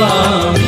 Samba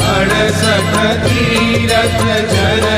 रथ सखति रथ चरणे।